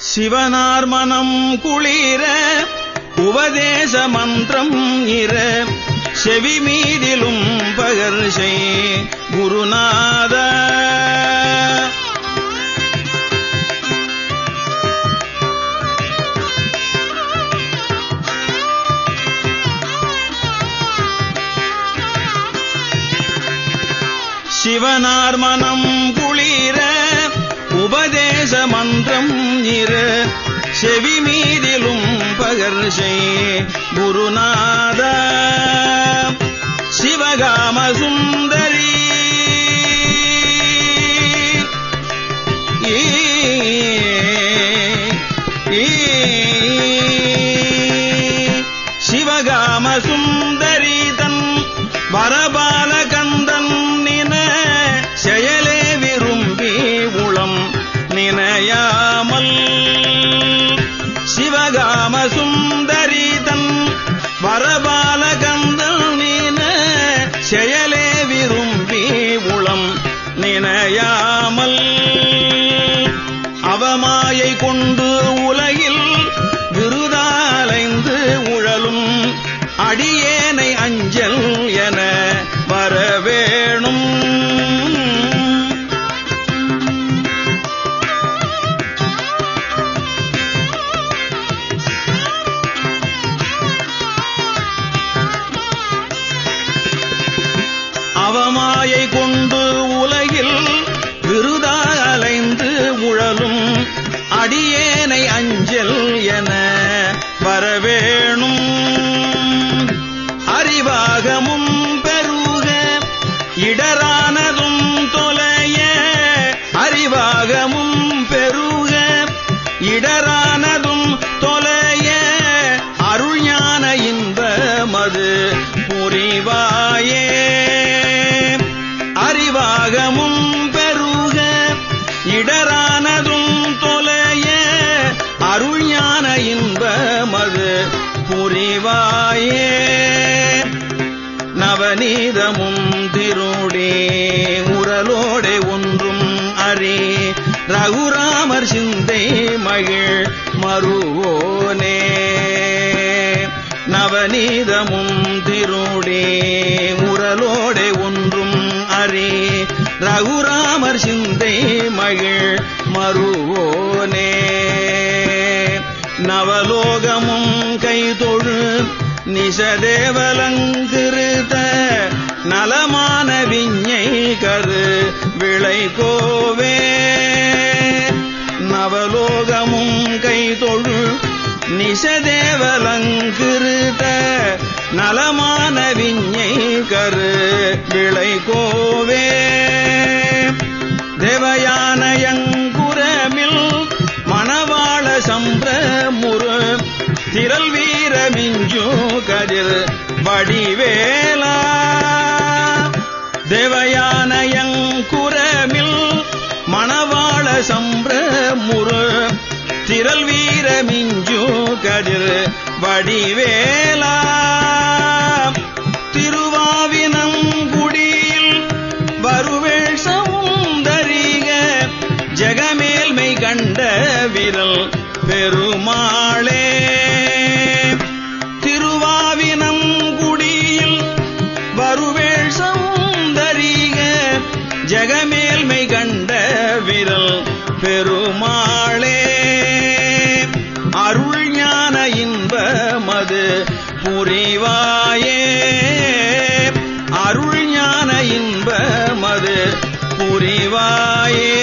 சிவனார் மனம் குளிர உபதேச மந்திரம் இர. செவி மீதிலும் பகர்ஷை குருநாத. சிவனார் மனம் குளிர உபதேச மந்திரம் இர செவி மீதிலும் பகர்ஷை குருநாத சிவகாம சுந்தரி. சிவகாம சுந்தரி. அடையாமல் அவமாயை கொண்டு உலகில் விருதாலைந்து உழலும் அடியேனை அஞ்சல் என வரவேணும். அவமாயை கொண்டு அடியேனை அஞ்சல் என வரவேணும். அறிவாகமும் பெருக இடரானதும் தொலைய. அறிவாகமும் பெருக இடரானதும் தொலைய. அருள்ஞான இன்பமது புரிவாயே. அறிவாகமும் புரிவாயே. நவநீதமும் திருடே உரலோடே ஒன்றும் அரே ரகுராமர் சிந்தை மகிழ் மறுவோனே. நவநீதமும் திருடே உரலோடே ஒன்றும் அரே ரகுராமர் சிந்தை மகிழ் மறுவோனே. நவலோகமும் கைதொழு நிசதேவலங்கிருத நலமான விஞ்ஞை கரு. விளை கோவே. நவலோகமும் கை தொழு. நிசதேவலங்கிருத நலமான விஞ்ஞை கரு. விளை கோவே. தேவயானயங்குரமில் மணவாள சம்பிரமுரு திரல்வி மிஞ்சு கதிர் வடிவேலா தேவயானயங்குரமில் மணவாள சம்பிரமுரு திரள் வீர மிஞ்சு கதிர் வடிவேலா. திருவாவினங்குடியில் வருவேள் சௌந்தரிக ஜெகமேல்மை கண்ட விரல் பெருமாளே. புரிவாயே அருள் ஞான இன்பமது புரிவாயே.